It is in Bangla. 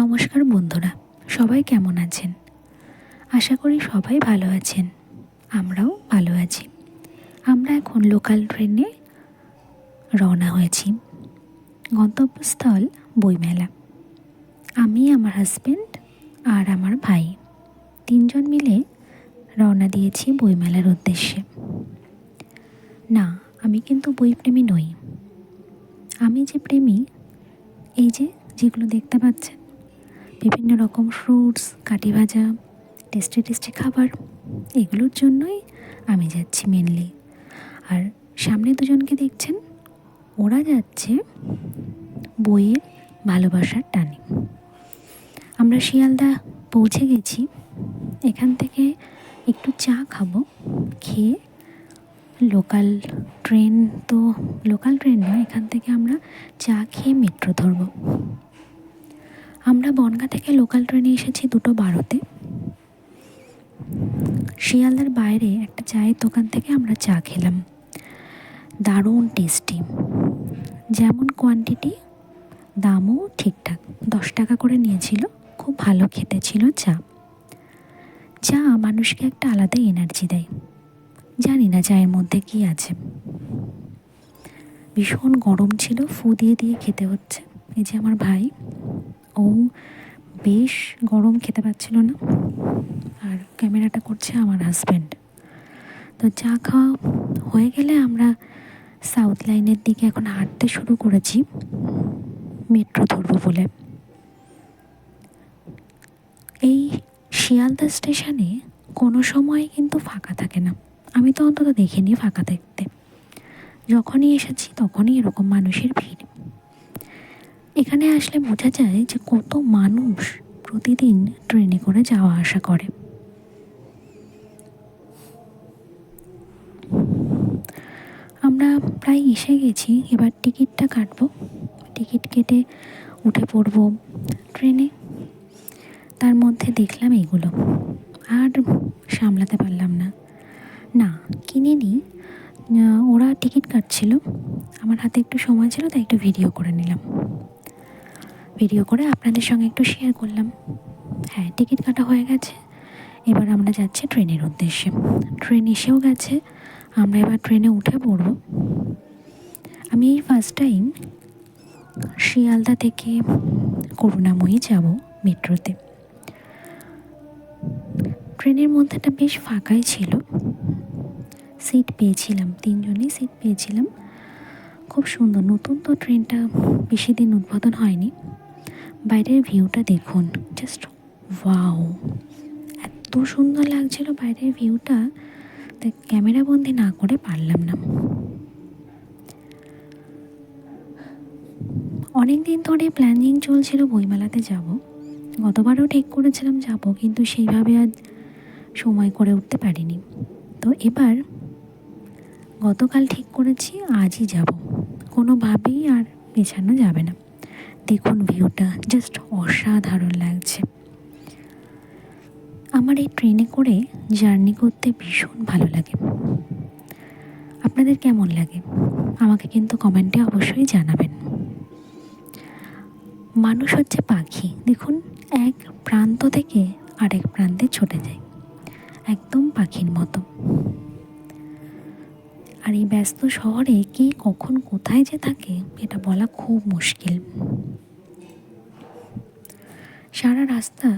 নমস্কার বন্ধুরা, সবাই কেমন আছেন? আশা করি সবাই ভালো আছেন, আমরাও ভালো আছি। আমরা এখন লোকাল ট্রেনে রওনা হয়েছি, গন্তব্যস্থল বইমেলা। আমি, আমার হাজব্যান্ড আর আমার ভাই, তিনজন মিলে রওনা দিয়েছি বইমেলার উদ্দেশ্যে। না, আমি কিন্তু বইপ্রেমী নই। আমি যে প্রেমী, এই যে যেগুলো দেখতে পাচ্ছেন বিভিন্ন রকম ফ্রুটস কাটি ভাজা টেস্টি টেস্টি খাবার, এগুলোর জন্যই আমি যাচ্ছি মেনলি আর সামনে দুজনকে দেখছেন, ওরা যাচ্ছে বইয়ের ভালোবাসার টানে। আমরা শিয়ালদা পৌঁছে গেছি, এখান থেকে একটু চা খাব, খেয়ে লোকাল ট্রেন তো লোকাল ট্রেন নয়, এখান থেকে আমরা চা খেয়ে মেট্রো ধরবো। আমরা বনগা থেকে লোকাল ট্রেনে এসেছি দুটো বারোতে। শিয়ালদার বাইরে একটা চায়ের দোকান থেকে আমরা চা খেলাম। দারুণ টেস্টি যেমন কোয়ান্টিটি দামও ঠিকঠাক। দশ টাকা করে নিয়েছিল, খুব ভালো খেতে ছিল চা। চা মানুষকে একটা আলাদা এনার্জি দেয়। জানি না চায়ের মধ্যে কি আছে। ভীষণ গরম ছিল, ফু দিয়ে দিয়ে খেতে হচ্ছে। এই যে আমার ভাই। ও বেশ গরম খেতে পাচ্ছিল না। আর ক্যামেরাটা করছে আমার হাজব্যান্ড তো চা খাওয়া হয়ে গেলে আমরা সাউথ লাইনের দিকে এখন হাঁটতে শুরু করেছি। মেট্রো ধরবো বলে। এই শিয়ালদা স্টেশনে কোনো সময় কিন্তু ফাঁকা থাকে না। আমি তো অন্তত দেখিনি ফাঁকা দেখতে। যখনই এসেছি তখনই এরকম মানুষের ভিড়। এখানে আসলে বোঝা যায় যে কত মানুষ প্রতিদিন ট্রেনে করে যাওয়া আসা করে। আমরা প্রায় এসে গেছি, এবার টিকিটটা কাটবো। টিকিট কেটে উঠে পড়ব ট্রেনে। তার মধ্যে দেখলাম এগুলো। আর সামলাতে পারলাম না। না, কিনে নিই। ওরা টিকিট কাটছিল। আমার হাতে একটু সময় ছিল, তাই একটু ভিডিও করে নিলাম। ভিডিও করে আপনাদের সঙ্গে একটু শেয়ার করলাম। হ্যাঁ টিকিট কাটা হয়ে গেছে। এবার আমরা যাচ্ছি ট্রেনের উদ্দেশ্যে। ট্রেন এসেও গেছে। আমরা এবার ট্রেনে উঠে পড়ব। আমি এই ফার্স্ট টাইম শিয়ালদা থেকে করুণাময়ী যাব মেট্রোতে। ট্রেনের মধ্যেটা বেশ ফাঁকাই ছিল। সিট পেয়েছিলাম, তিনজনেই সিট পেয়েছিলাম। খুব সুন্দর, নতুন তো ট্রেনটা বেশি দিন উদ্বোধন হয়নি। বাইরের ভিউটা দেখুন। জাস্ট ওয়াও এত সুন্দর লাগছিল বাইরের ভিউটা তাই ক্যামেরা বন্দি না করে পারলাম না। অনেক দিন ধরে প্ল্যানিং চলছিল বইমেলাতে যাব। গতবারও ঠিক করেছিলাম যাব, কিন্তু সেইভাবে আজ সময় করে উঠতে পারিনি। তো এবার গতকাল ঠিক করেছি, আজই যাব। কোনোভাবেই আর পেছানো যাবে না। দেখুন ভিউটা জাস্ট অসাধারণ লাগছে। আমার এই ট্রেনে করে জার্নি করতে ভীষণ ভালো লাগে। আপনাদের কেমন লাগে? আমাকে কিন্তু কমেন্টে অবশ্যই জানাবেন। মানুষ হচ্ছে পাখি। দেখুন, এক প্রান্ত থেকে আরেক প্রান্তে ছুটে যায়। একদম পাখির মতো। আর এই ব্যস্ত শহরে কে কখন কোথায় যে থাকে, এটা বলা খুব মুশকিল। সারা রাস্তা